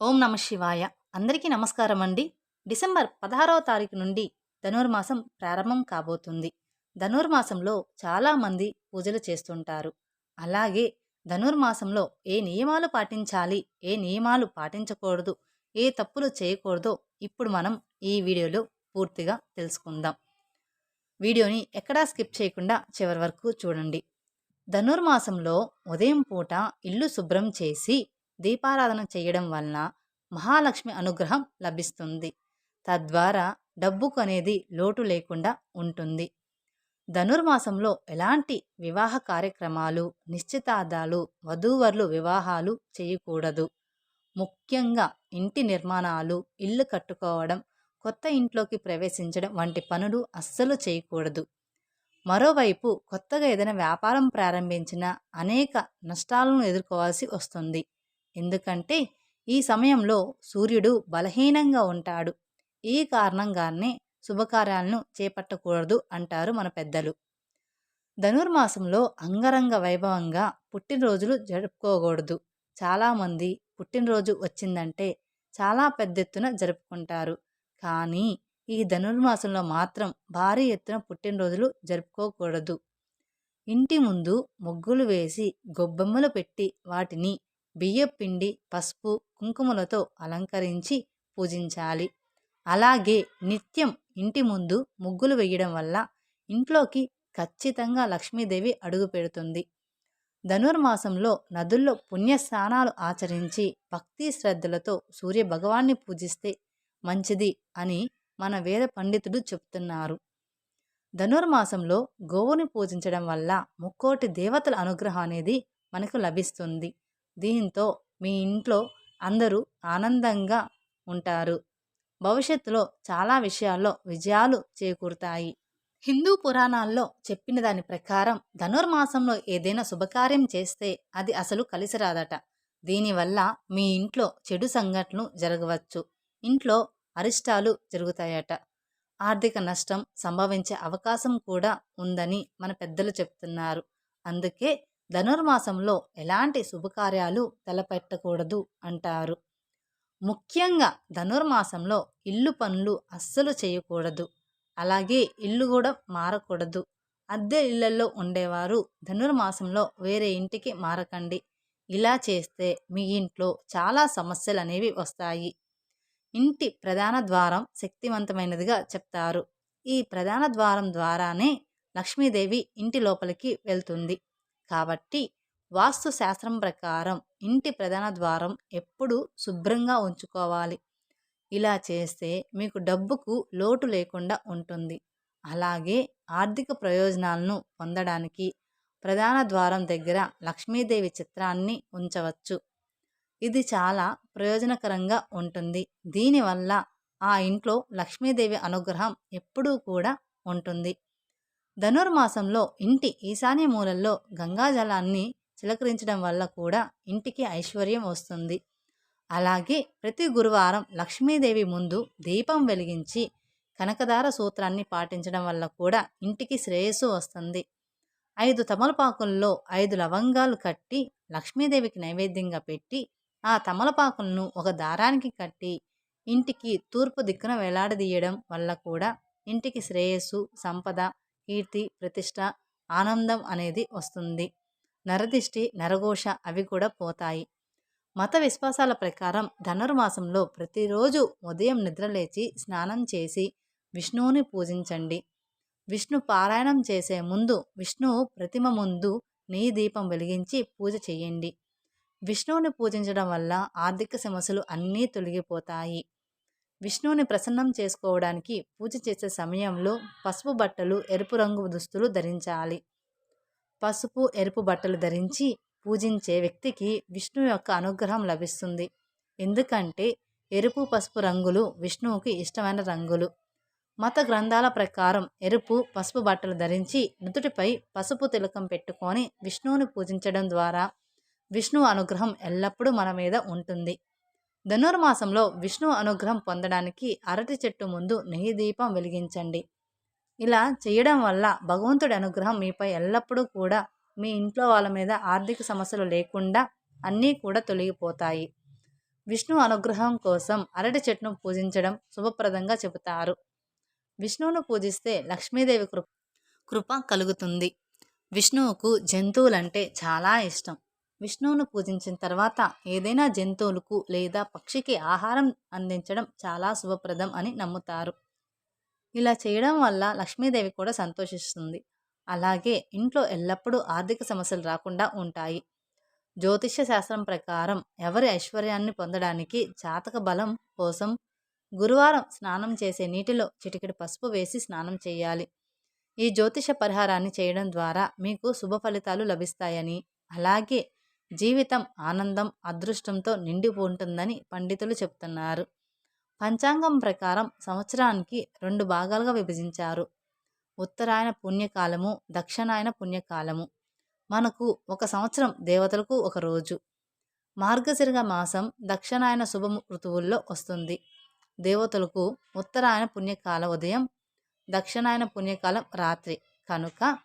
ఓం నమ శివాయ. అందరికీ నమస్కారం అండి. డిసెంబర్ పదహారవ తారీఖు నుండి ధనుర్మాసం ప్రారంభం కాబోతుంది. ధనుర్మాసంలో చాలామంది పూజలు చేస్తుంటారు. అలాగే ధనుర్మాసంలో ఏ నియమాలు పాటించాలి ఏ నియమాలు పాటించకూడదు ఏ తప్పులు చేయకూడదో ఇప్పుడు మనం ఈ వీడియోలో పూర్తిగా తెలుసుకుందాం. వీడియోని ఎక్కడా స్కిప్ చేయకుండా చివరి వరకు చూడండి. ధనుర్మాసంలో ఉదయం పూట ఇల్లు శుభ్రం చేసి దీపారాధన చేయడం వలన మహాలక్ష్మి అనుగ్రహం లభిస్తుంది. తద్వారా డబ్బుకు అనేది లోటు లేకుండా ఉంటుంది. ధనుర్మాసంలో ఎలాంటి వివాహ కార్యక్రమాలు నిశ్చితార్థాలు వధూవరులు వివాహాలు చేయకూడదు. ముఖ్యంగా ఇంటి నిర్మాణాలు ఇల్లు కట్టుకోవడం కొత్త ఇంట్లోకి ప్రవేశించడం వంటి పనులు అస్సలు చేయకూడదు. మరోవైపు కొత్తగా ఏదైనా వ్యాపారం ప్రారంభించిన అనేక నష్టాలను ఎదుర్కోవాల్సి వస్తుంది. ఎందుకంటే ఈ సమయంలో సూర్యుడు బలహీనంగా ఉంటాడు. ఈ కారణంగానే శుభకార్యాలను చేపట్టకూడదు అంటారు మన పెద్దలు. ధనుర్మాసంలో అంగరంగ వైభవంగా పుట్టినరోజులు జరుపుకోకూడదు. చాలామంది పుట్టినరోజు వచ్చిందంటే చాలా పెద్ద ఎత్తున జరుపుకుంటారు. కానీ ఈ ధనుర్మాసంలో మాత్రం భారీ ఎత్తున పుట్టినరోజులు జరుపుకోకూడదు. ఇంటి ముందు ముగ్గులు వేసి గొబ్బెమ్మలు పెట్టి వాటిని బియ్యపిండి పసుపు కుంకుమలతో అలంకరించి పూజించాలి. అలాగే నిత్యం ఇంటి ముందు ముగ్గులు వేయడం వల్ల ఇంట్లోకి ఖచ్చితంగా లక్ష్మీదేవి అడుగు పెడుతుంది. ధనుర్మాసంలో నదుల్లో పుణ్యస్నానాలు ఆచరించి భక్తి శ్రద్ధలతో సూర్య భగవాన్ని పూజిస్తే మంచిది అని మన వేద పండితుడు చెప్తున్నారు. ధనుర్మాసంలో గోవుని పూజించడం వల్ల ముక్కోటి దేవతల అనుగ్రహం అనేది మనకు లభిస్తుంది. దీంతో మీ ఇంట్లో అందరూ ఆనందంగా ఉంటారు. భవిష్యత్తులో చాలా విషయాల్లో విజయాలు చేకూరుతాయి. హిందూ పురాణాల్లో చెప్పిన దాని ప్రకారం ధనుర్మాసంలో ఏదైనా శుభకార్యం చేస్తే అది అసలు కలిసి రాదట దీనివల్ల మీ ఇంట్లో చెడు సంఘటనలు జరగవచ్చు. ఇంట్లో అరిష్టాలు జరుగుతాయట. ఆర్థిక నష్టం సంభవించే అవకాశం కూడా ఉందని మన పెద్దలు చెప్తున్నారు. అందుకే ధనుర్మాసంలో ఎలాంటి శుభకార్యాలు తలపెట్టకూడదు అంటారు. ముఖ్యంగా ధనుర్మాసంలో ఇల్లు పనులు అస్సలు చేయకూడదు. అలాగే ఇల్లు కూడా మారకూడదు. అద్దె ఇళ్ళలో ఉండేవారు ధనుర్మాసంలో వేరే ఇంటికి మారకండి. ఇలా చేస్తే మీ ఇంట్లో చాలా సమస్యలు అనేవి వస్తాయి. ఇంటి ప్రధాన ద్వారం శక్తివంతమైనదిగా చెప్తారు. ఈ ప్రధాన ద్వారం ద్వారానే లక్ష్మీదేవి ఇంటి లోపలికి వెళ్తుంది. కాబట్టి వాస్తు శాస్త్రం ప్రకారం ఇంటి ప్రధాన ద్వారం ఎప్పుడూ శుభ్రంగా ఉంచుకోవాలి. ఇలా చేస్తే మీకు డబ్బుకు లోటు లేకుండా ఉంటుంది. అలాగే ఆర్థిక ప్రయోజనాలను పొందడానికి ప్రధాన ద్వారం దగ్గర లక్ష్మీదేవి చిత్రాన్ని ఉంచవచ్చు. ఇది చాలా ప్రయోజనకరంగా ఉంటుంది. దీనివల్ల ఆ ఇంట్లో లక్ష్మీదేవి అనుగ్రహం ఎప్పుడూ కూడా ఉంటుంది. ధనుర్మాసంలో ఇంటి ఈశాన్య మూలల్లో గంగాజలాన్ని చిలకరించడం వల్ల కూడా ఇంటికి ఐశ్వర్యం వస్తుంది. అలాగే ప్రతి గురువారం లక్ష్మీదేవి ముందు దీపం వెలిగించి కనకదార సూత్రాన్ని పాటించడం వల్ల కూడా ఇంటికి శ్రేయస్సు వస్తుంది. ఐదు తమలపాకుల్లో ఐదు లవంగాలు కట్టి లక్ష్మీదేవికి నైవేద్యంగా పెట్టి ఆ తమలపాకులను ఒక దారానికి కట్టి ఇంటికి తూర్పు దిక్కున వేలాడదీయడం వల్ల కూడా ఇంటికి శ్రేయస్సు సంపద కీర్తి ప్రతిష్ట ఆనందం అనేది వస్తుంది. నరదిష్టి నరఘోష అవి కూడా పోతాయి. మత విశ్వాసాల ప్రకారం ధనుర్మాసంలో ప్రతిరోజు ఉదయం నిద్రలేచి స్నానం చేసి విష్ణువుని పూజించండి. విష్ణు పారాయణం చేసే ముందు విష్ణువు ప్రతిమ ముందు నెయ్యి దీపం వెలిగించి పూజ చేయండి. విష్ణువుని పూజించడం వల్ల ఆర్థిక సమస్యలు అన్నీ తొలగిపోతాయి. విష్ణువుని ప్రసన్నం చేసుకోవడానికి పూజ చేసే సమయంలో పసుపు బట్టలు ఎరుపు రంగు దుస్తులు ధరించాలి. పసుపు ఎరుపు బట్టలు ధరించి పూజించే వ్యక్తికి విష్ణు యొక్క అనుగ్రహం లభిస్తుంది. ఎందుకంటే ఎరుపు పసుపు రంగులు విష్ణువుకి ఇష్టమైన రంగులు. మత గ్రంథాల ప్రకారం ఎరుపు పసుపు బట్టలు ధరించి నుదుటిపై పసుపు తిలకం పెట్టుకొని విష్ణువుని పూజించడం ద్వారా విష్ణు అనుగ్రహం ఎల్లప్పుడూ మన మీద ఉంటుంది. ధనుర్మాసంలో విష్ణు అనుగ్రహం పొందడానికి అరటి చెట్టు ముందు నెయ్యి దీపం వెలిగించండి. ఇలా చేయడం వల్ల భగవంతుడి అనుగ్రహం మీపై ఎల్లప్పుడూ కూడా మీ ఇంట్లో వాళ్ళ మీద ఆర్థిక సమస్యలు లేకుండా అన్నీ కూడా తొలగిపోతాయి. విష్ణు అనుగ్రహం కోసం అరటి చెట్టును పూజించడం శుభప్రదంగా చెబుతారు. విష్ణువును పూజిస్తే లక్ష్మీదేవి కృప కృప కలుగుతుంది. విష్ణువుకు జంతువులంటే చాలా ఇష్టం. విష్ణువును పూజించిన తర్వాత ఏదైనా జంతువులకు లేదా పక్షికి ఆహారం అందించడం చాలా శుభప్రదం అని నమ్ముతారు. ఇలా చేయడం వల్ల లక్ష్మీదేవి కూడా సంతోషిస్తుంది. అలాగే ఇంట్లో ఎల్లప్పుడూ ఆర్థిక సమస్యలు రాకుండా ఉంటాయి. జ్యోతిష్య శాస్త్రం ప్రకారం ఎవరి ఐశ్వర్యాన్ని పొందడానికి జాతక బలం కోసం గురువారం స్నానం చేసే నీటిలో చిటికెడు పసుపు వేసి స్నానం చేయాలి. ఈ జ్యోతిష పరిహారాన్ని చేయడం ద్వారా మీకు శుభ ఫలితాలు లభిస్తాయని అలాగే జీవితం ఆనందం అదృష్టంతో నిండి ఉంటుందని పండితులు చెప్తున్నారు. పంచాంగం ప్రకారం సంవత్సరానికి రెండు భాగాలుగా విభజించారు. ఉత్తరాయణ పుణ్యకాలము దక్షిణాయన పుణ్యకాలము. మనకు ఒక సంవత్సరం దేవతలకు ఒక రోజు. మార్గశిరగ మాసం దక్షిణాయన శుభ ఋతువుల్లో వస్తుంది. దేవతలకు ఉత్తరాయణ పుణ్యకాల ఉదయం దక్షిణాయన పుణ్యకాలం రాత్రి. కనుక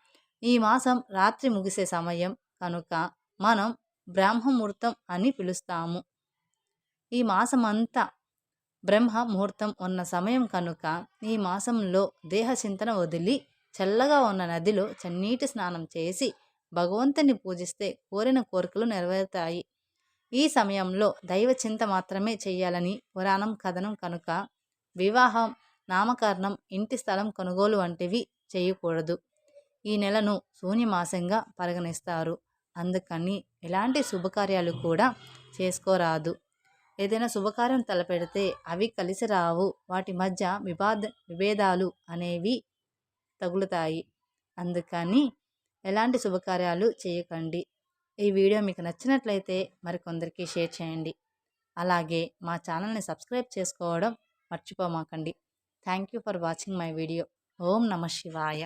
ఈ మాసం రాత్రి ముగిసే సమయం. కనుక మనం బ్రహ్మముహూర్తం అని పిలుస్తాము. ఈ మాసమంతా బ్రహ్మ ముహూర్తం ఉన్న సమయం కనుక ఈ మాసంలో దేహచింతన వదిలి చల్లగా ఉన్న నదిలో చన్నీటి స్నానం చేసి భగవంతుని పూజిస్తే కోరిన కోరికలు నెరవేరుతాయి. ఈ సమయంలో దైవ చింత మాత్రమే చేయాలని పురాణం కథనం కనుక వివాహం నామకరణం ఇంటి స్థలం కొనుగోలు వంటివి చేయకూడదు. ఈ నెలను శూన్యమాసంగా పరిగణిస్తారు. అందుకని ఎలాంటి శుభకార్యాలు కూడా చేసుకోరాదు. ఏదైనా శుభకార్యం తలపెడితే అవి కలిసి రావు. వాటి మధ్య వివాద విభేదాలు అనేవి తగులుతాయి. అందుకని ఎలాంటి శుభకార్యాలు చేయకండి. ఈ వీడియో మీకు నచ్చినట్లయితే మరికొందరికి షేర్ చేయండి. అలాగే మా ఛానల్ని సబ్స్క్రైబ్ చేసుకోవడం మర్చిపోమాకండి. Thank you for watching my video. ఓం నమ శివాయ.